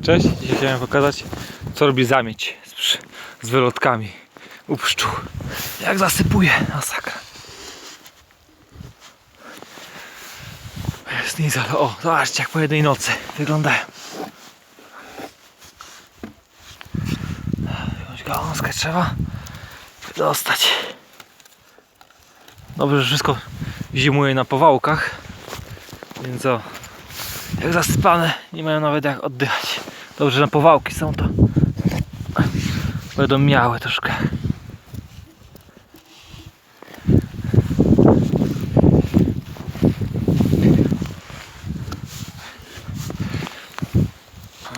Cześć, dzisiaj chciałem pokazać co robi zamieć z, z wylotkami u pszczół. Jak zasypuje, masakra. Jest nic, ale o, zobaczcie jak po jednej nocy wyglądają. Jakąś gałązkę trzeba dostać. Dobrze, że wszystko zimuje na powałkach. Więc o, jak zasypane, nie mają nawet jak oddychać. Dobrze, że powałki są to. Będą miały troszkę.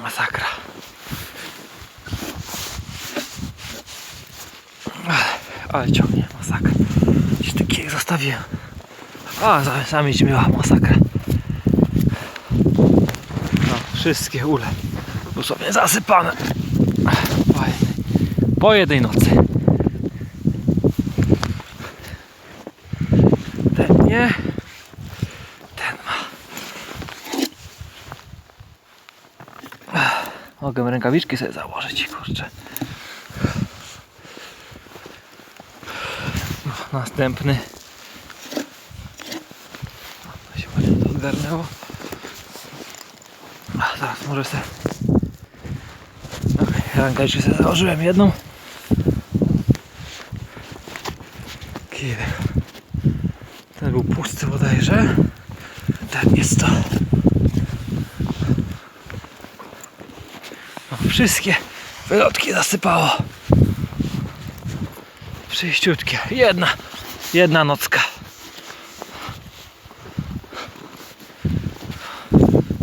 Masakra. Ale, ale ciągnie, masakra. Gdzieś taki jak zostawiłem. A, zamieć miała masakra. No, wszystkie ule dosłownie zasypane. Po jednej, po jednej nocy. Ten nie. Ten ma. Mogę rękawiczki sobie założyć, kurczę. Następny. To się ładnie to odgarnęło. A teraz może sobie. Okej, rękawiczkę sobie założyłem jedną. Kiedy? Ten był pusty bodajże. Ten jest to. No, wszystkie wylotki zasypało. Przyjściutkie. Jedna. Jedna nocka.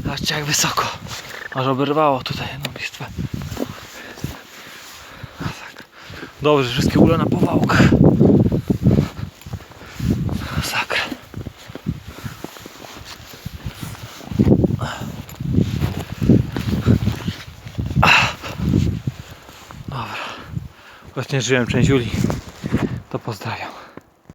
Zobaczcie jak wysoko. Aż oberwało tutaj jedną listwę. Dobrze, wszystkie ule na powałkach. Masakra. Dobra. Właśnie żyłem część Julii. To pozdrawiam.